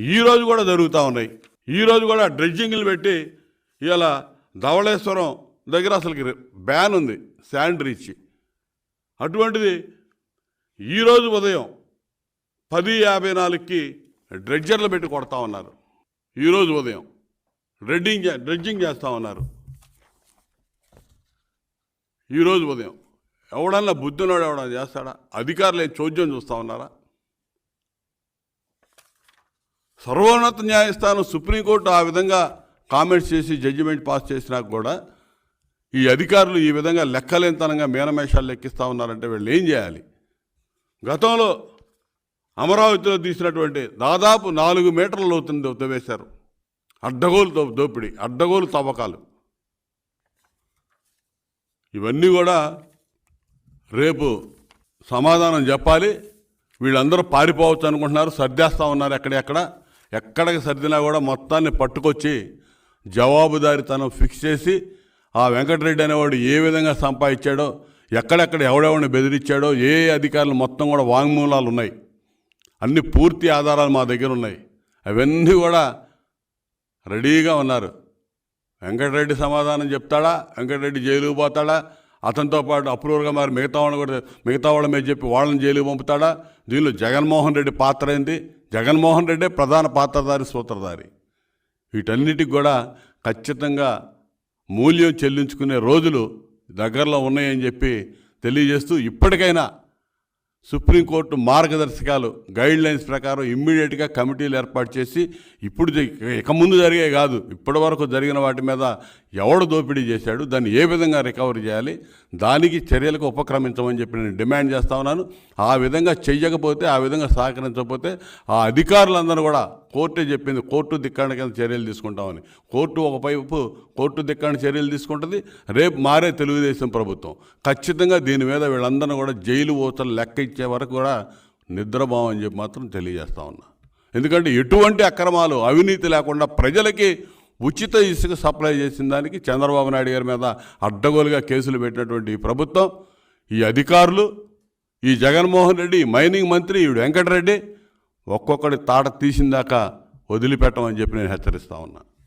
ఈరోజు కూడా జరుగుతూ ఉన్నాయి. ఈరోజు కూడా డ్రెడ్జింగ్లు పెట్టి ఇలా ధవళేశ్వరం దగ్గర అసలుకి బ్యాన్ ఉంది శానిటరీ ఇచ్చి అటువంటిది ఈరోజు ఉదయం పది యాభై నాలుగుకి డ్రెడ్జర్లు పెట్టి కొడతా ఉన్నారు. ఈరోజు ఉదయం డ్రెడ్డింగ్ చే- డ్రెడ్జింగ్ చేస్తూ ఉన్నారు. ఈరోజు ఉదయం ఎవడన్నా బుద్ధినోడు ఎవడన్నా చేస్తాడా? అధికారులు ఏం చోద్యం చూస్తూ ఉన్నారా? సర్వోన్నత న్యాయస్థానం సుప్రీంకోర్టు ఆ విధంగా కామెంట్స్ చేసి జడ్జిమెంట్ పాస్ చేసినా కూడా ఈ అధికారులు ఈ విధంగా లెక్కలేనితనంగా మేనమేషాలు లెక్కిస్తూ ఉన్నారంటే వీళ్ళు ఏం చేయాలి? గతంలో అమరావతిలో తీసినటువంటి దాదాపు నాలుగు మీటర్ల లోతుని తవ్వేశారు అడ్డగోలు దోపిడి దోపిడీ అడ్డగోలు తవ్వకాలు. ఇవన్నీ కూడా రేపు సమాధానం చెప్పాలి. వీళ్ళందరూ పారిపోవచ్చు అనుకుంటున్నారు సర్దేస్తూ ఉన్నారు ఎక్కడెక్కడ. ఎక్కడికి సర్దినా కూడా మొత్తాన్ని పట్టుకొచ్చి జవాబుదారితనం ఫిక్స్ చేసి ఆ వెంకటరెడ్డి అనేవాడు ఏ విధంగా సంపాదించాడో ఎక్కడెక్కడ ఎవడెవడిని బెదిరించాడో ఏ అధికారులు మొత్తం కూడా వాంగ్మూలాలు ఉన్నాయి. అన్ని పూర్తి ఆధారాలు మా దగ్గర ఉన్నాయి. అవన్నీ కూడా రెడీగా ఉన్నారు. వెంకటరెడ్డి సమాధానం చెప్తాడా? వెంకటరెడ్డి జైలుకు పోతాడా? అతనితో పాటు అప్రూవర్గా మరి మిగతా వాళ్ళని కూడా మిగతా వాళ్ళ మీద చెప్పి వాళ్ళని జైలుకు పంపుతాడా? దీనిలో జగన్మోహన్ రెడ్డి పాత్ర ఏంటి? జగన్మోహన్ రెడ్డే ప్రధాన పాత్రధారి సూత్రధారి. వీటన్నిటికి కూడా ఖచ్చితంగా మూల్యం చెల్లించుకునే రోజులు దగ్గరలో ఉన్నాయని చెప్పి తెలియజేస్తూ ఇప్పటికైనా సుప్రీంకోర్టు మార్గదర్శకాలు గైడ్ లైన్స్ ప్రకారం ఇమ్మీడియట్గా కమిటీలు ఏర్పాటు చేసి ఇప్పుడు ఇక ముందు జరిగే కాదు ఇప్పటి వరకు జరిగిన వాటి మీద ఎవడు దోపిడీ చేశాడు దాన్ని ఏ విధంగా రికవరీ చేయాలి దానికి చర్యలకు ఉపక్రమించమని చెప్పి నేను డిమాండ్ చేస్తా ఉన్నాను. ఆ విధంగా చెయ్యకపోతే ఆ విధంగా సహకరించకపోతే ఆ అధికారులందరూ కూడా కోర్టే చెప్పింది కోర్టు ధిక్కరణ కింద చర్యలు తీసుకుంటామని. కోర్టు ఒకవైపు కోర్టు ధిక్కరణ చర్యలు తీసుకుంటుంది రేపు మారే తెలుగుదేశం ప్రభుత్వం. ఖచ్చితంగా దీని మీద వీళ్ళందరినీ కూడా జైలు ఓతలు లెక్క ఇచ్చే వరకు కూడా నిద్రభావం చెప్పి మాత్రం తెలియజేస్తా ఉన్నా. ఎందుకంటే ఎటువంటి అక్రమాలు అవినీతి లేకుండా ప్రజలకి ఉచిత ఇసుక సప్లై చేసిన దానికి చంద్రబాబు నాయుడు గారి మీద అడ్డగోలుగా కేసులు పెట్టినటువంటి ఈ ప్రభుత్వం ఈ అధికారులు ఈ జగన్మోహన్ రెడ్డి ఈ మైనింగ్ మంత్రి ఈ వెంకటరెడ్డి ఒక్కొక్కడి తాట తీసిందాక వదిలిపెట్టమని చెప్పి నేను హెచ్చరిస్తా ఉన్నా